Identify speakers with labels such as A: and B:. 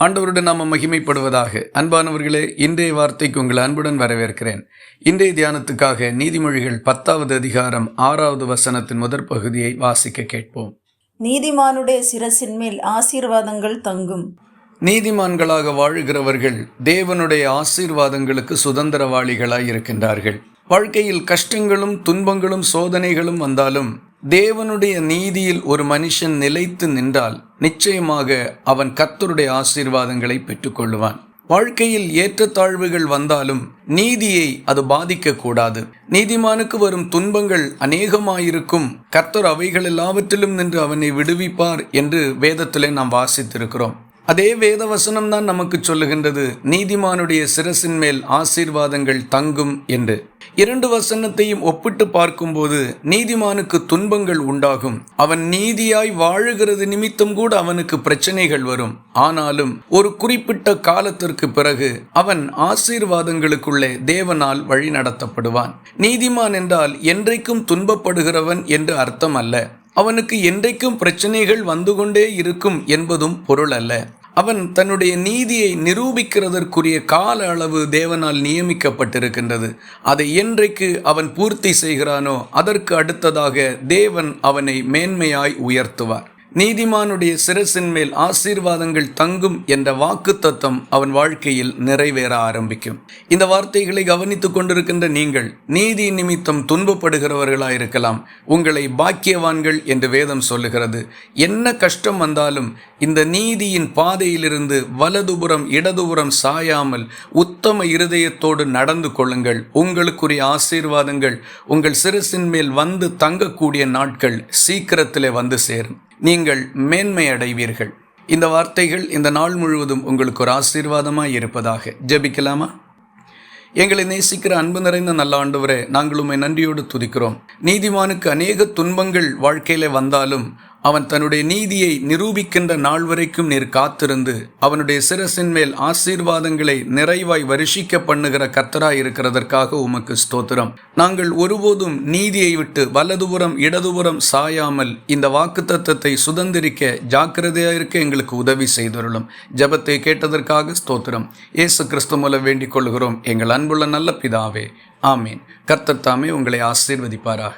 A: ஆண்டவருடன் நாம மகிமைப்படுவதாக. அன்பானவர்களே இன்றைய வார்த்தைக்கு உங்கள் அன்புடன் வரவேற்கிறேன். இன்றைய தியானத்துக்காக நீதிமொழிகள் பத்தாவது அதிகாரம் ஆறாவது வசனத்தின் முதற் பகுதியை வாசிக்க கேட்போம்.
B: நீதிமானுடைய சிரசின் மேல் ஆசீர்வாதங்கள் தங்கும்.
A: நீதிமான்களாக வாழுகிறவர்கள் தேவனுடைய ஆசீர்வாதங்களுக்கு சுதந்திரவாளிகளாய் இருக்கின்றார்கள். வாழ்க்கையில் கஷ்டங்களும் துன்பங்களும் சோதனைகளும் வந்தாலும் தேவனுடைய நீதியில் ஒரு மனுஷன் நிலைத்து நின்றால் நிச்சயமாக அவன் கர்த்தருடைய ஆசீர்வாதங்களை பெற்றுக்கொள்ளுவான். வாழ்க்கையில் ஏற்றத்தாழ்வுகள் வந்தாலும் நீதியை அது பாதிக்கக்கூடாது நீதிமானுக்கு வரும் துன்பங்கள் அநேகமாயிருக்கும். கர்த்தர் அவைகள் எல்லாவற்றிலும் நின்று அவனை விடுவிப்பார் என்று வேதத்திலே நாம் வாசித்திருக்கிறோம். அதே வேத வசனம் தான் நமக்கு சொல்லுகின்றது. நீதிமானுடைய சிரசின் மேல் ஆசீர்வாதங்கள் தங்கும் என்று. இரண்டு வசனத்தையும் ஒப்பிட்டு பார்க்கும்போது நீதிமானுக்கு துன்பங்கள் உண்டாகும். அவன் நீதியாய் வாழுகிறது நிமித்தம் கூட அவனுக்கு பிரச்சனைகள் வரும். ஆனாலும் ஒரு குறிப்பிட்ட காலத்திற்கு பிறகு அவன் ஆசீர்வாதங்களுக்குள்ளே தேவனால் வழிநடத்தப்படுவான் நீதிமான் என்றால் என்றைக்கும் துன்பப்படுகிறவன் என்று அர்த்தம் அல்ல. அவனுக்கு என்றைக்கும் பிரச்சனைகள் வந்து கொண்டே இருக்கும் என்பதும் பொருள் அல்ல. அவன் தன்னுடைய நீதியை நிரூபிக்கிறதற்குரிய கால அளவு தேவனால் நியமிக்கப்பட்டிருக்கின்றது. அதை என்றைக்கு அவன் பூர்த்தி செய்கிறானோ அதற்கு அடுத்ததாக தேவன் அவனை மேன்மையாய் உயர்த்துவார். நீதிமானுடைய சிரசின் மேல் ஆசீர்வாதங்கள் தங்கும் என்ற வாக்கு தத்துவம் அவன் வாழ்க்கையில் நிறைவேற ஆரம்பிக்கும். இந்த வார்த்தைகளை கவனித்துக் கொண்டிருக்கின்ற நீங்கள் நீதி நிமித்தம் துன்பப்படுகிறவர்களாயிருக்கலாம். உங்களை பாக்கியவான்கள் என்று வேதம் சொல்லுகிறது. என்ன கஷ்டம் வந்தாலும் இந்த நீதியின் பாதையிலிருந்து வலதுபுறம் இடதுபுறம் சாயாமல் உத்தம இருதயத்தோடு நடந்து கொள்ளுங்கள். உங்களுக்குரிய ஆசீர்வாதங்கள் உங்கள் சிரசின் மேல் வந்து தங்கக்கூடிய நாட்கள் சீக்கிரத்திலே வந்து சேரும். நீங்கள் மேன்மை அடைவீர்கள் இந்த வார்த்தைகள் இந்த நாள் முழுவதும் உங்களுக்கு ஒரு ஆசீர்வாதமாக இருப்பதாக. ஜபிக்கலாமா? எங்களை நேசிக்கிற அன்பு நிறைந்த நல்ல ஆண்டவரே நாங்கள் உண்மை நன்றியோடு துதிக்கிறோம். நீதிமானுக்கு அநேக துன்பங்கள் வாழ்க்கையில் வந்தாலும் அவன் தன்னுடைய நீதியை நிரூபிக்கின்ற நாள் வரைக்கும் நீர் காத்திருந்து அவனுடைய சிரசின் மேல் ஆசீர்வாதங்களை நிறைவாய் வருஷிக்க பண்ணுகிற கர்த்தராய் இருக்கிறதற்காக உமக்கு ஸ்தோத்திரம். நாங்கள் ஒருபோதும் நீதியை விட்டு வலதுபுறம் இடதுபுறம் சாயாமல் இந்த வாக்குத்தத்தத்தை சுதந்திரிக்க ஜாக்கிரதையாயிருக்க எங்களுக்கு உதவி செய்தருளும். ஜெபத்தை கேட்டதற்காக ஸ்தோத்திரம். இயேசு கிறிஸ்து மூலம் வேண்டிக் கொள்கிறோம். எங்கள் அன்புள்ள நல்ல பிதாவே. ஆமீன். கர்த்தத்தாமே உங்களை ஆசீர்வதிப்பாராக.